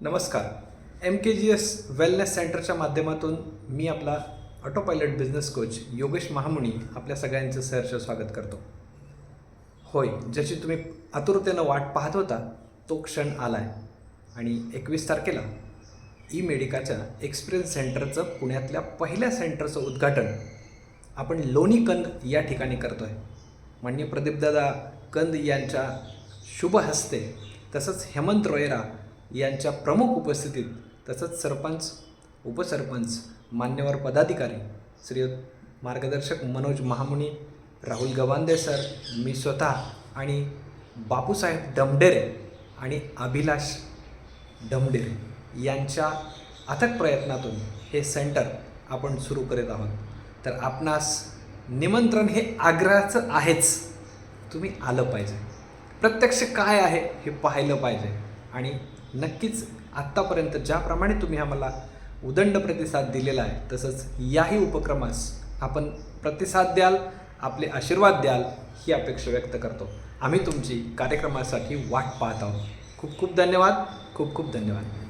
नमस्कार. M K G S wellness सेंटरच्या माध्यमातून मी आपला auto pilot business coach Yogesh Mahamuni आपल्या सगळ्यांचं सहर्ष स्वागत करतो. होय ज्याची तुम्ही आतुरतेनं वाट पाहत होता तो क्षण आला आहे आणि एकवीस तारखेला ई मेडिकाच्या एक्सपिरियन्स सेंटरचं पुण्यातल्या पहिल्या सेंटरचं उद्घाटन आपण लोणी कंद या ठिकाणी करतो आहे माननीय प्रदीपदादा कंद यांच्या शुभ हस्ते तसंच हेमंत रोयरा यांच्या प्रमुख उपस्थितीत तसंच सरपंच उपसरपंच मान्यवर पदाधिकारी श्री मार्गदर्शक मनोज महामुनी राहुल गवांदे सर मी स्वतः आणि बापूसाहेब डमडेरे आणि अभिलाष डमडेरे यांच्या अथक प्रयत्नातून हे सेंटर आपण सुरू करीत आहोत. तर आपणास निमंत्रण हे आग्रहाचं आहेच. तुम्ही आलं पाहिजे. प्रत्यक्ष काय आहे हे पाहिलं पाहिजे. आणि नक्कीच आत्तापर्यंत ज्याप्रमाणे तुम्ही आम्हाला उदंड प्रतिसाद दिलेला आहे तसंच याही उपक्रमास आपण प्रतिसाद द्याल आपले आशीर्वाद द्याल ही अपेक्षा व्यक्त करतो. आम्ही तुमची कार्यक्रमासाठी वाट पाहत आहोत. खूप खूप धन्यवाद. खूप खूप धन्यवाद.